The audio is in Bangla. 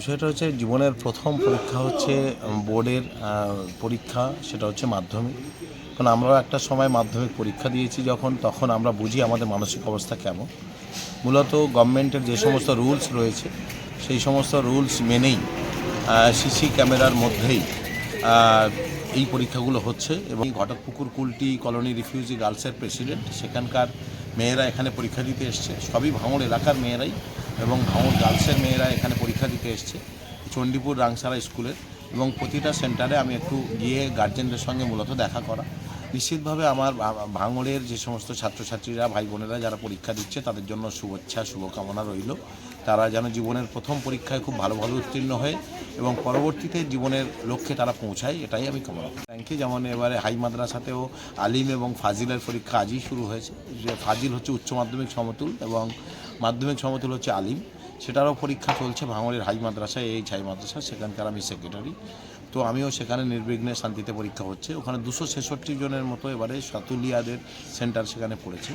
বিষয়টা হচ্ছে জীবনের প্রথম পরীক্ষা হচ্ছে বোর্ডের পরীক্ষা, সেটা হচ্ছে মাধ্যমিক। কারণ আমরাও একটা সময় মাধ্যমিক পরীক্ষা দিয়েছি যখন, তখন আমরা বুঝি আমাদের মানসিক অবস্থা কেমন। মূলত গভর্নমেন্টের যে সমস্ত রুলস রয়েছে, সেই সমস্ত রুলস মেনেই সিসি ক্যামেরার মধ্যেই এই পরীক্ষাগুলো হচ্ছে এবং ঘটকপুকুর কুলটি কলোনি রিফিউজি গার্লসের প্রেসিডেন্ট, সেখানকার মেয়েরা এখানে পরীক্ষা দিতে এসছে। সবই ভাঙড় এলাকার মেয়েরাই এবং আমার গার্লসের মেয়েরা এখানে পরীক্ষা দিতে এসছে, চণ্ডীপুর রাংসারা স্কুলের। এবং প্রতিটা সেন্টারে আমি একটু গিয়ে গার্জেনদের সঙ্গে মূলত দেখা করা। নিশ্চিতভাবে আমার ভাঙড়ের যে সমস্ত ছাত্রছাত্রীরা, ভাই বোনেরা যারা পরীক্ষা দিচ্ছে, তাদের জন্য শুভেচ্ছা, শুভকামনা রইল। তারা যেন জীবনের প্রথম পরীক্ষায় খুব ভালোভাবে উত্তীর্ণ হয় এবং পরবর্তীতে জীবনের লক্ষ্যে তারা পৌঁছায়, এটাই আমি কামনা করি। ব্যাংকে যেমন এবারে হাই মাদ্রাসাতেও আলিম এবং ফাজিলের পরীক্ষা আজই শুরু হয়েছে। যে ফাজিল হচ্ছে উচ্চ মাধ্যমিক সমতুল এবং মাধ্যমিক সমতুল হচ্ছে আলিম। সেটারও পরীক্ষা চলছে ভাঙড়ের হাই মাদ্রাসা এই হাই মাদ্রাসা, সেখানকার আমি সেক্রেটারি তো আমিও সেখানে নির্বিঘ্নে শান্তিতে পরীক্ষা হচ্ছে। ওখানে দুশো ছেষট্টি জনের মতো এবারে সাতুলিয়াদের সেন্টার সেখানে পড়েছে।